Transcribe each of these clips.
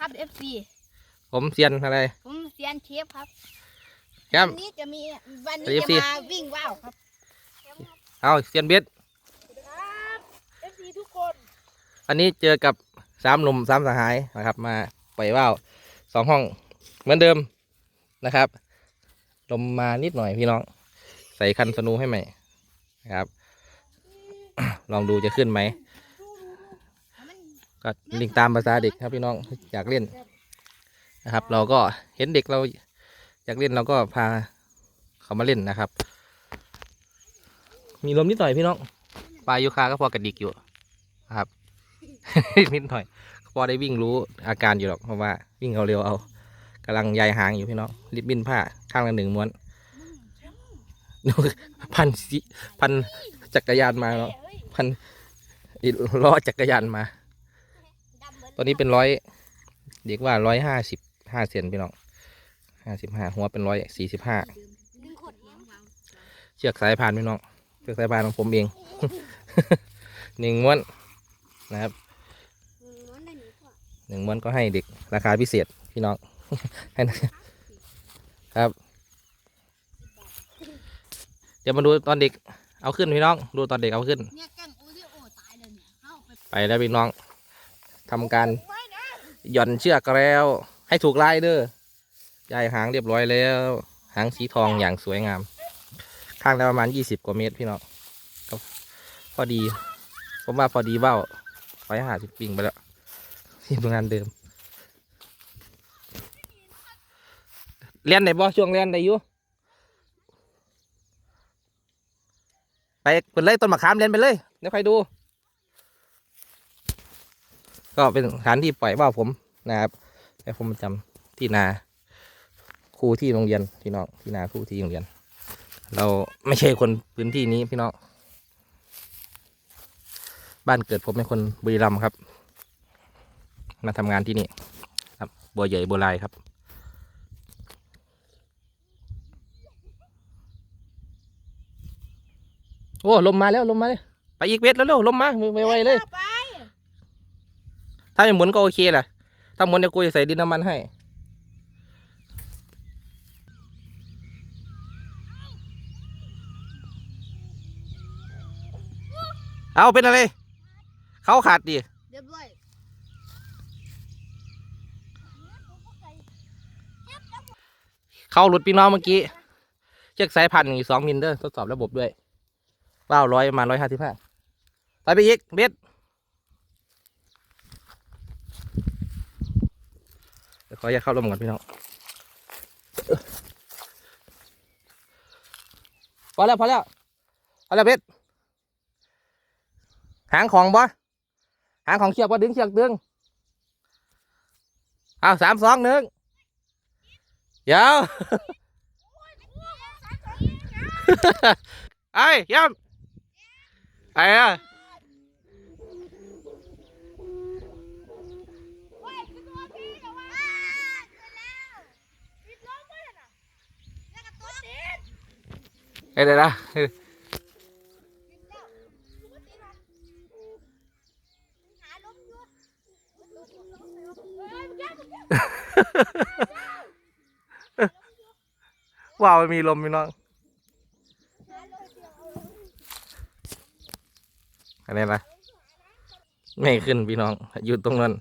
ครับ FC ผมเซียนอะไร ผมเซียนเชฟครับครับ วันนี้จะมีวันสวัสดีนี้ FC จะมาวิ่งว่าวครับเอาเซียนเบสครับ FC ทุกคนอันนี้เจอกับสามหนุ่มสามสหายนะครับ มาปล่อยว่าวสองห้องเหมือนเดิมนะครับ ลมมานิดหน่อยพี่น้อง ใส่คันสนูให้ใหม่นะครับ ลองดูจะขึ้นไหม ก็ลิงตามภาษาเด็กครับพี่น้องอยากเล่นนะครับ เราก็เห็นเด็กเราอยากเล่นเราก็พาเขามาเล่นนะครับ มีลมนิดหน่อยพี่น้องปลายูคาก็พอกระดิกอยู่ครับ นิดหน่อยพอได้วิ่งรู้อาการอยู่หรอกเพราะว่าวิ่งเอาเร็วเอากำลังยายหางอยู่พี่น้องริบบิ้นผ้าข้างละหนึ่งม้วนพันสิพันจักรยานมาเนาะพันล้อจักรยานมา ตัวนี้เป็นร้อยเรียกว่าร้อยห้าสิบห้าเซนพี่น้องห้าสิบห้าหัวเป็นร้อยสี่สิบห้าเชือกสายพานพี่น้องเชือกสายพานของผมเองหนึ่งม้วนนะครับหนึ่งม้วนก็ให้เด็กราคาพิเศษพี่น้องให้นะครับ เดี๋ยวมาดูตอนเด็กเอาขึ้นพี่น้อง ดูตอนเด็กเอาขึ้น ไปแล้วพี่น้อง ทำการหย่อนเชือกแล้ว ให้ถูกลายเด้อยายหางเรียบร้อยแล้ว หางสีทองอย่างสวยงาม ข้างได้ประมาณยี่สิบกว่าเมตรพี่น้องก็พอดีผมว่าพอดีเบ้าร้อยห้าสิบปิงไปแล้วที่โรงงานเดิมเรียนไหนบ่ช่วงเรียนไหนอยู่ไปไปเลยต้นมะขามเรียนไปเลยเดี๋ยวใครดู ก็เป็นสถานที่ปล่อยว่าวผมนะครับแต่ผมประจำที่นาครูที่โรงเรียนพี่น้องที่นาครูที่โรงเรียน เราไม่ใช่คนพื้นที่นี้พี่น้องบ้านเกิดผมเป็นคนบุรีรัมย์ครับ มาทำงานที่นี่ครับบัวใหญ่บัวลายครับโอ้ลมมาแล้วลมมาเลยไปอีกเวทแล้วเร็วลมมาไวๆเลย ถ้าไม่หมุนก็โอเคแหละ ถ้าหมุนเดี๋ยวกูจะใส่ดินน้ำมันให้ เอาเป็นอะไร เขาขาดดิเรียบร้อยเขาหลุดพี่น้องเมื่อกี้ เชือกสายพันธุ์อีกสองมิลเดอร์ทดสอบระบบด้วยว้าร้อยประมาณร้อยห้าสิบห้าไปไปอีกเบ็ดเดี๋ยว ขออย่าตเข้าลมก่อนพี่น้องพอแล้วพอแล้วพอแล้วเบ็ดหางของบ่หางของเชือกบ่ดึงเชือกดึงเอาสามสองหนึ่งเดี๋ยวไอ้ย่ำไอ้อะ เฮ้ยขึ้นตัวพี่เดี๋ยวว่าขึ้นแล้วปิดลมไว้น่ะแล้วก็ตัวติด ไอ้เดี๋ยวนะปิดแล้วตัวติดว่ะหาลมอยู่เฮ้ยมึงแก้มึงแก้ว้าวมีลมพี่น้องอาอันนี้นะไม่ขึ้นพี่น้อง อยู่ตรงนั้น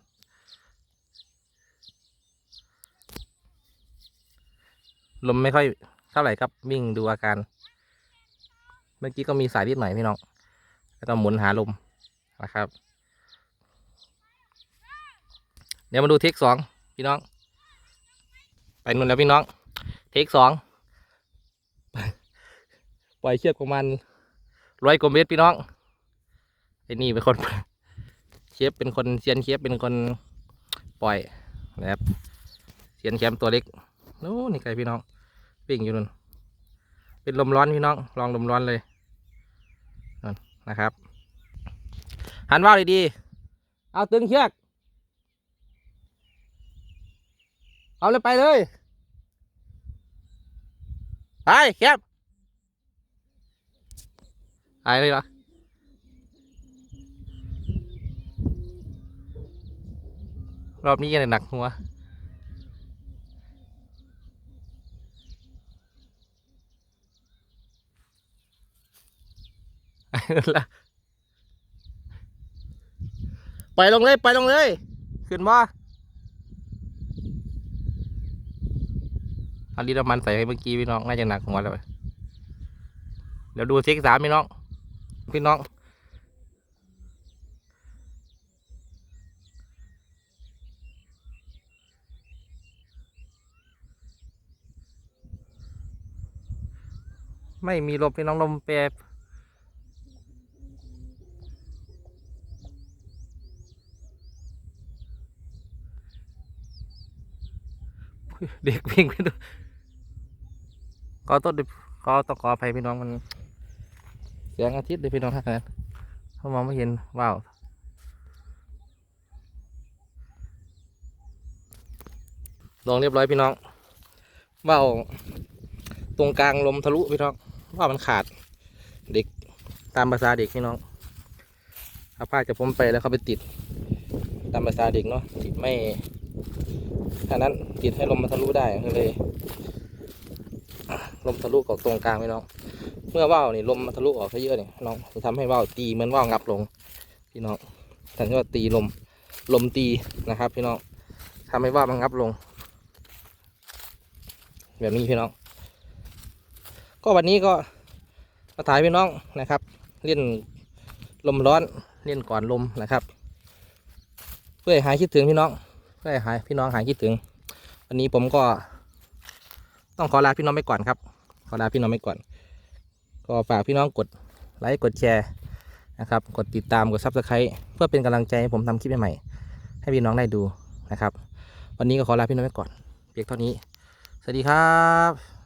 ลมไม่ค่อยเท่าไหร่ครับ วิ่งดูอาการ เมื่อกี้ก็มีสายนิดหน่อยพี่น้อง แล้วก็หมุนหาลมนะครับ เดี๋ยวมาดูเทคสองพี่น้อง ไปนู่นแล้วพี่น้อง เทคสองปล่อยเชือกประมาณร้อยกว่าเมตรพี่น้องไอ้นี่เป็นคนเชฟเป็นคนเซียนเชฟเป็นคนปล่อยนะครับเซียนแคมตัวเล็กนู้นนี่ไกลพี่น้องปิ้งอยู่นู่นเป็นลมร้อนพี่น้องลองลมร้อนเลย นั่นนะครับ หันว่าวดีๆ เอาตึงเชือก เอาเลยไปเลย ไปแคบไปเลยเหรอรอบนี้ยังหนักหัว ไปลงเลย ไปลงเลย ขึ้นบ่เอาดีน้ำมันใส่ไปเมื่อกี้พี่น้อง น่าจะหนักหัวแล้วเดี๋ยวดูเซ็กสามพี่น้อง พี่น้องไม่มีลมพี่น้องลมแปร เด็กวิ่งไปดูขอต้นดิขอต้องขออภัยพี่น้องมันแสงอาทิตย์เลยพี่น้องท่านนั้นเขามองไม่เห็นว้าวลงเรียบร้อยพี่น้องว่าวตรงกลางลมทะลุพี่น้องว่ามันขาดเด็กตามภาษาเด็กพี่น้องเอาผ้าจากผมไปแล้วเขาไปติด ตามภาษาเด็กเนาะติดไม่ ถ้านั้นติดให้ลมมันทะลุได้ก็เลยลมทะลุกับตรงกลางพี่น้อง เมื่อว่าวนี่ลมมันทะลุออกเยอะเนี่ยน้องจะทำให้ว่าวตีเหมือนว่าวงับลงพี่น้องแต่ที่ว่าตีลมลมตีนะครับ พี่น้องทำให้ว่าวมันงับลง แบบนี้พี่น้อง ก็วันนี้ก็มาถ่ายพี่น้องนะครับ เล่นลมร้อนเล่นก่อนลมนะครับ เพื่อหายคิดถึงพี่น้อง เพื่อหายพี่น้องหายคิดถึง วันนี้ผมก็ต้องขอลาพี่น้องไปก่อนครับ ขอลาพี่น้องไปก่อน ก็ฝากพี่น้องกดไลค์กดแชร์นะครับกดติดตามกดซับสไครต์เพื่อเป็นกำลังใจให้ผมทำคลิปใหม่ๆให้พี่น้องได้ดูนะครับ วันนี้ก็ขอลาพี่น้องไปก่อน เพียงเท่านี้ สวัสดีครับ